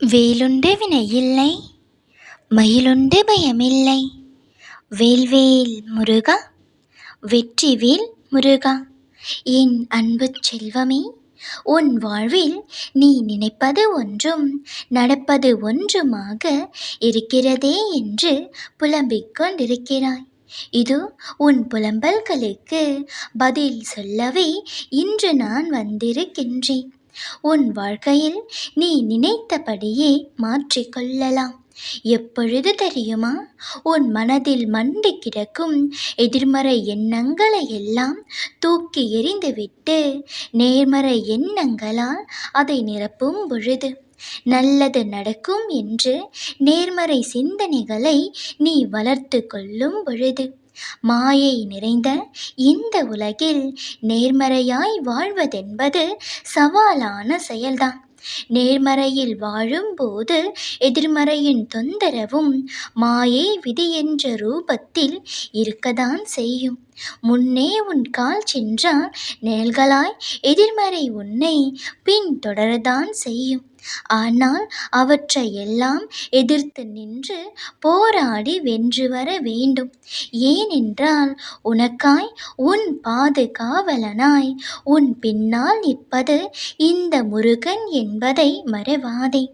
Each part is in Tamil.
வேலுண்டு வினையில்லை மயிலுண்டு பயமில்லை. வேல்வேல் முருகா வெற்றிவேல் முருகா. என் அன்பு செல்வமே உன் வாழ்வில் நீ நினைப்பது ஒன்றும் நடப்பது ஒன்றுமாக இருக்கிறதே என்று புலம்பிக் கொண்டிருக்கிறாய். இது உன் புலம்பல்களுக்கு பதில் சொல்லவே இன்று நான் வந்திருக்கின்றேன். உன் வாழ்க்கையில் நீ நினைத்தபடியே மாற்றிக்கொள்ளலாம். எப்பொழுது தெரியுமா? உன் மனதில் மண்டி கிடக்கும் எதிர்மறை எண்ணங்களை எல்லாம் தூக்கி எறிந்துவிட்டு நேர்மறை எண்ணங்களால் அதை நிரப்பும் பொழுது நல்லது நடக்கும் என்று நேர்மறை சிந்தனைகளை நீ வளர்த்து கொள்ளும் பொழுது மாயை நிறைந்த இந்த உலகில் நேர்மறையாய் வாழ்வதென்பது சவாலான செயல்தான். நேர்மறையில் வாழும்போது எதிர்மறையின் தொந்தரவும் மாயை விதி என்ற ரூபத்தில் இருக்கதான் செய்யும். முன்னே உன் கால் சென்றால் நேல்களாய் எதிர்மறை உன்னை பின் தொடரதான் செய்யும். ஆனால் அவற்றை எல்லாம் எதிர்த்து நின்று போராடி வென்று வர வேண்டும். ஏனென்றால் உனக்காய் உன் பாதுகாவலனாய் உன் பின்னால் நிற்பது இந்த முருகன் என்பதை மறவாதே.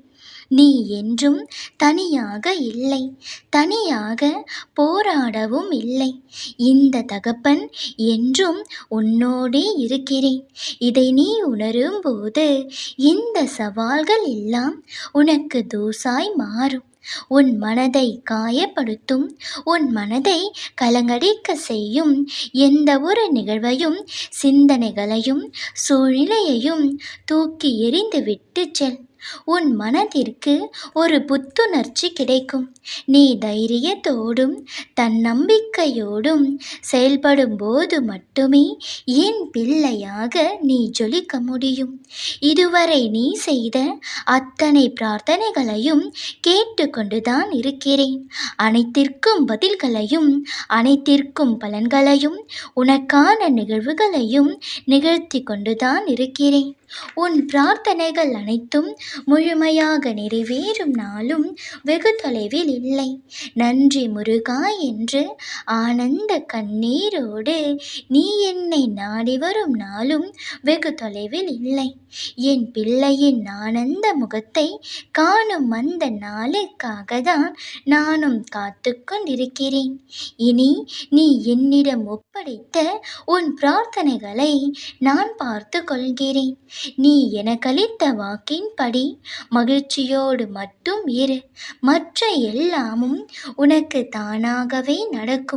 நீ என்றும் தனியாக இல்லை. தனியாக போராடவும் இல்லை. இந்த தகப்பன் என்றும் உன்னோடே இருக்கிறேன். இதை நீ உணரும் போது இந்த சவால்கள் எல்லாம் உனக்கு தூசாய் மாறும். உன் மனதை காயப்படுத்தும் உன் மனதை கலங்கடிக்க செய்யும் எந்த ஒரு நிகழ்வையும் சிந்தனைகளையும் சூழ்நிலையையும் தூக்கி எறிந்துவிட்டு செல். உன் மனதிற்கு ஒரு புத்துணர்ச்சி கிடைக்கும். நீ தைரியத்தோடும் நம்பிக்கையோடும் செயல்படும் போது மட்டுமே என் பிள்ளையாக நீ ஜொலிக்க முடியும். இதுவரை நீ செய்த அத்தனை பிரார்த்தனைகளையும் கேட்டுக்கொண்டுதான் இருக்கிறேன். அனைத்திற்கும் பதில்களையும் அனைத்திற்கும் பலன்களையும் உனக்கான நிகழ்வுகளையும் நிகழ்த்தி கொண்டுதான் இருக்கிறேன். உன் பிரார்த்தனைகள் அனைத்தும் முழுமையாக நிறைவேறும் நாளும் வெகு தொலைவில் இல்லை. நன்றி முருகா என்று ஆனந்த கண்ணீரோடு நீ என்னை நாடி வரும் நாளும் வெகு தொலைவில் இல்லை. என் பிள்ளையின் ஆனந்த முகத்தை காணும் அந்த நாளுக்காக தான் நானும் காத்து கொண்டிருக்கிறேன் இனி நீ என்னிடம் ஒப்படைத்த உன் பிரார்த்தனைகளை நான் பார்த்து கொள்கிறேன். நீ எனக்களித்த வாக்கின்படி மகிழ்ச்சியோடு மட்டும் இரு. மற்ற எல்லாமும் உனக்கு தானாகவே நடக்கும்.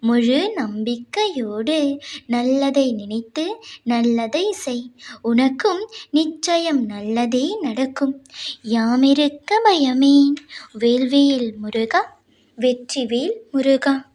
முழு நம்பிக்கையோடு நல்லதை நினைத்து நல்லதை செய். உனக்கும் நிச்சயம் நல்லதே நடக்கும். யாமிருக்க பயமேன் வேள்வியில் முருகா வெற்றிவேல் முருகா.